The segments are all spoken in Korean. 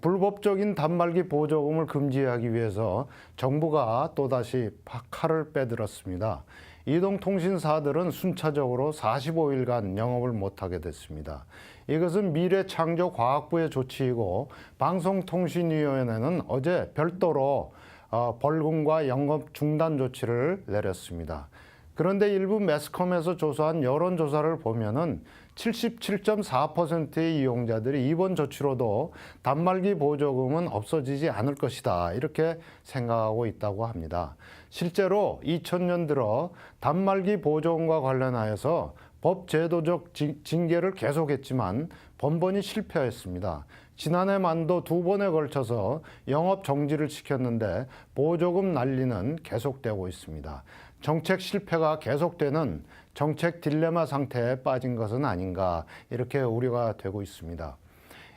불법적인 단말기 보조금을 금지하기 위해서 정부가 또다시 칼을 빼들었습니다. 이동통신사들은 순차적으로 45일간 영업을 못하게 됐습니다. 이것은 미래창조과학부의 조치이고 방송통신위원회는 어제 별도로 어, 벌금과 영업 중단 조치를 내렸습니다. 그런데 일부 매스컴에서 조사한 여론조사를 보면은 77.4%의 이용자들이 이번 조치로도 단말기 보조금은 없어지지 않을 것이다. 이렇게 생각하고 있다고 합니다. 실제로 2000년 들어 단말기 보조금과 관련하여서 법 제도적 징- 징계를 계속했지만 번번이 실패했습니다. 지난해 만도 두 번에 걸쳐서 영업 정지를 시켰는데 보조금 난리는 계속되고 있습니다. 정책 실패가 계속되는 정책 딜레마 상태에 빠진 것은 아닌가 이렇게 우려가 되고 있습니다.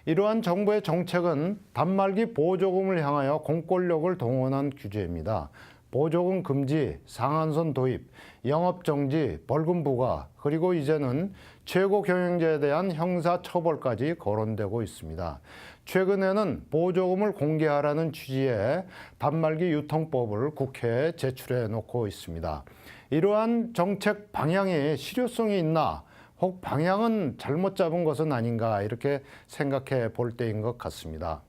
이러한 정부의 정책은 단말기 보조금을 향하여 공권력을 동원한 규제입니다. 보조금 금지, 상한선 도입, 영업 정지, 벌금 부과, 그리고 이제는 최고 경영자에 대한 형사 처벌까지 거론되고 있습니다. 최근에는 보조금을 공개하라는 취지의 단말기 유통법을 국회에 제출해 놓고 있습니다. 이러한 정책 방향이 실효성이 있나 혹 방향은 잘못 잡은 것은 아닌가 이렇게 생각해 볼 때인 것 같습니다.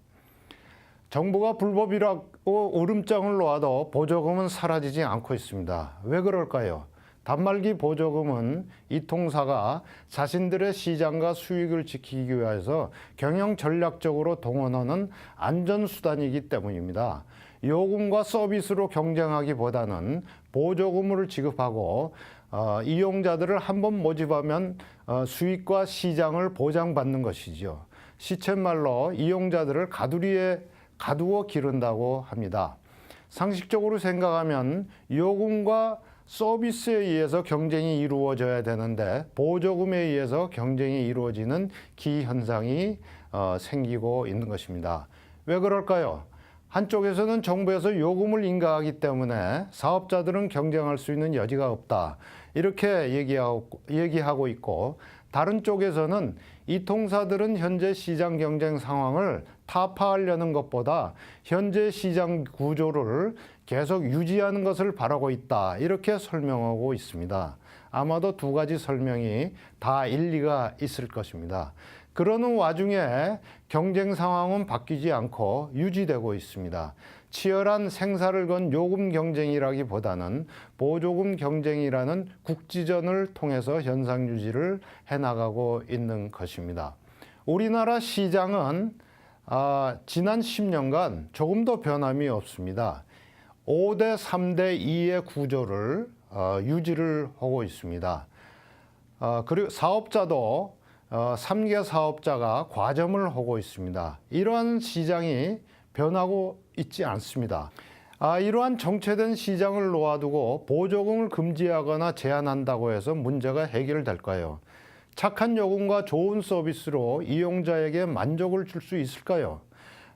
정부가 불법이라고 으름장을 놓아도 보조금은 사라지지 않고 있습니다. 왜 그럴까요? 단말기 보조금은 이 통사가 자신들의 시장과 수익을 지키기 위해서 경영 전략적으로 동원하는 안전수단이기 때문입니다. 요금과 서비스로 경쟁하기보다는 보조금을 지급하고 어, 이용자들을 한번 모집하면 어, 수익과 시장을 보장받는 것이죠. 시쳇말로 이용자들을 가두리에 가두어 기른다고 합니다. 상식적으로 생각하면 요금과 서비스에 의해서 경쟁이 이루어져야 되는데 보조금에 의해서 경쟁이 이루어지는 기현상이 어, 생기고 있는 것입니다. 왜 그럴까요? 한쪽에서는 정부에서 요금을 인가하기 때문에 사업자들은 경쟁할 수 있는 여지가 없다. 이렇게 얘기하고, 얘기하고 있고 다른 쪽에서는 이 통사들은 현재 시장 경쟁 상황을 타파하려는 것보다 현재 시장 구조를 계속 유지하는 것을 바라고 있다. 이렇게 설명하고 있습니다. 아마도 두 가지 설명이 다 일리가 있을 것입니다. 그러는 와중에 경쟁 상황은 바뀌지 않고 유지되고 있습니다. 치열한 생사를 건 요금 경쟁이라기보다는 보조금 경쟁이라는 국지전을 통해서 현상 유지를 해나가고 있는 것입니다. 우리나라 시장은 아, 지난 10년간 조금도 변함이 없습니다. 5대 3대 2의 구조를 어, 유지를 하고 있습니다. 어, 그리고 사업자도 어, 3개 사업자가 과점을 하고 있습니다. 이러한 시장이 변하고 있지 않습니다. 아, 이러한 정체된 시장을 놓아두고 보조금을 금지하거나 제한한다고 해서 문제가 해결될까요? 착한 요금과 좋은 서비스로 이용자에게 만족을 줄 수 있을까요?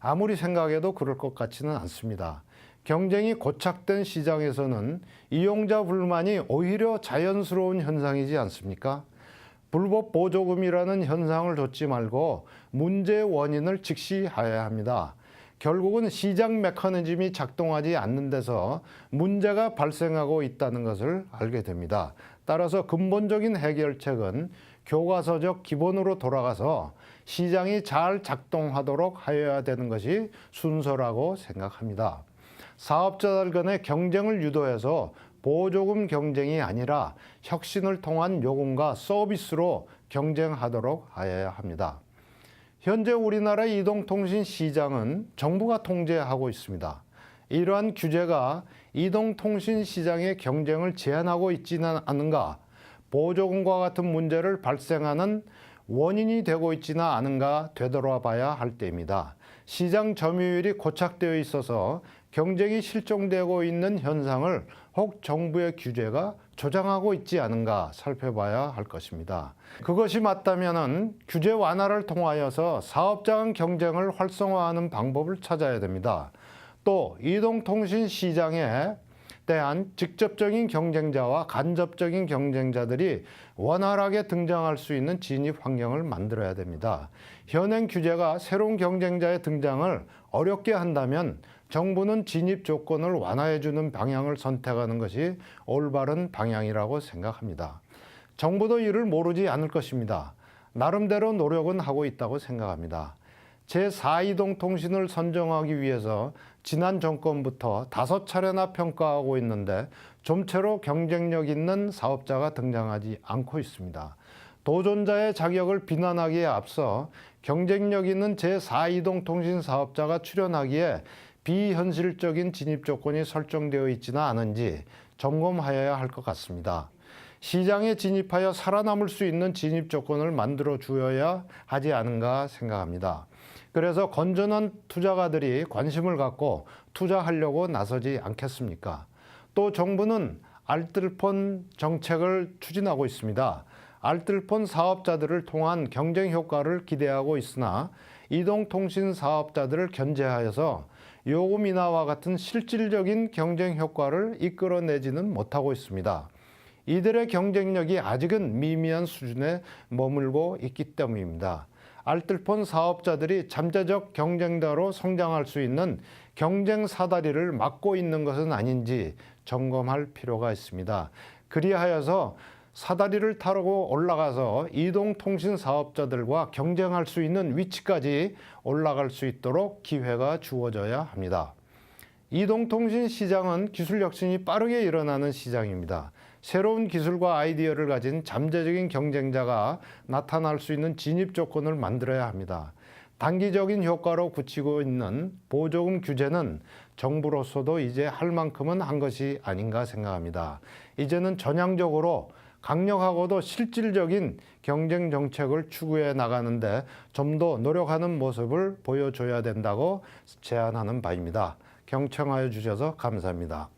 아무리 생각해도 그럴 것 같지는 않습니다. 경쟁이 고착된 시장에서는 이용자 불만이 오히려 자연스러운 현상이지 않습니까? 불법 보조금이라는 현상을 줬지 말고 문제의 원인을 직시해야 합니다. 결국은 시장 메커니즘이 작동하지 않는 데서 문제가 발생하고 있다는 것을 알게 됩니다. 따라서 근본적인 해결책은 교과서적 기본으로 돌아가서 시장이 잘 작동하도록 하여야 되는 것이 순서라고 생각합니다. 사업자들 간의 경쟁을 유도해서 보조금 경쟁이 아니라 혁신을 통한 요금과 서비스로 경쟁하도록 하여야 합니다. 현재 우리나라 이동통신 시장은 정부가 통제하고 있습니다. 이러한 규제가 이동통신 시장의 경쟁을 제한하고 있지는 않은가, 보조금과 같은 문제를 발생하는 원인이 되고 있지는 않은가 되돌아 봐야 할 때입니다. 시장 점유율이 고착되어 있어서 경쟁이 실종되고 있는 현상을 혹 정부의 규제가 조장하고 있지 않은가 살펴봐야 할 것입니다. 그것이 맞다면 규제 완화를 통하여서 사업자 간 경쟁을 활성화하는 방법을 찾아야 됩니다. 또 이동통신 시장에 대한 직접적인 경쟁자와 간접적인 경쟁자들이 원활하게 등장할 수 있는 진입 환경을 만들어야 됩니다. 현행 규제가 새로운 경쟁자의 등장을 어렵게 한다면 정부는 진입 조건을 완화해 주는 방향을 선택하는 것이 올바른 방향이라고 생각합니다. 정부도 이를 모르지 않을 것입니다. 나름대로 노력은 하고 있다고 생각합니다. 제4이동 통신을 선정하기 위해서 지난 정권부터 다섯 차례나 평가하고 있는데 좀채로 경쟁력 있는 사업자가 등장하지 않고 있습니다. 도전자의 자격을 비난하기에 앞서 경쟁력 있는 제4이동 통신 사업자가 출연하기에 비현실적인 진입 조건이 설정되어 있지는 않은지 점검하여야 할 것 같습니다. 시장에 진입하여 살아남을 수 있는 진입 조건을 만들어 주어야 하지 않은가 생각합니다. 그래서 건전한 투자가들이 관심을 갖고 투자하려고 나서지 않겠습니까? 또 정부는 알뜰폰 정책을 추진하고 있습니다. 알뜰폰 사업자들을 통한 경쟁 효과를 기대하고 있으나 이동통신 사업자들을 견제하여서 요금 인하와 같은 실질적인 경쟁 효과를 이끌어내지는 못하고 있습니다. 이들의 경쟁력이 아직은 미미한 수준에 머물고 있기 때문입니다. 알뜰폰 사업자들이 잠재적 경쟁자로 성장할 수 있는 경쟁 사다리를 막고 있는 것은 아닌지 점검할 필요가 있습니다. 그리하여서 사다리를 타고 올라가서 이동통신 사업자들과 경쟁할 수 있는 위치까지 올라갈 수 있도록 기회가 주어져야 합니다. 이동통신 시장은 기술 혁신이 빠르게 일어나는 시장입니다. 새로운 기술과 아이디어를 가진 잠재적인 경쟁자가 나타날 수 있는 진입 조건을 만들어야 합니다. 단기적인 효과로 굳히고 있는 보조금 규제는 정부로서도 이제 할 만큼은 한 것이 아닌가 생각합니다. 이제는 전향적으로 강력하고도 실질적인 경쟁 정책을 추구해 나가는데 좀 더 노력하는 모습을 보여줘야 된다고 제안하는 바입니다. 경청하여 주셔서 감사합니다.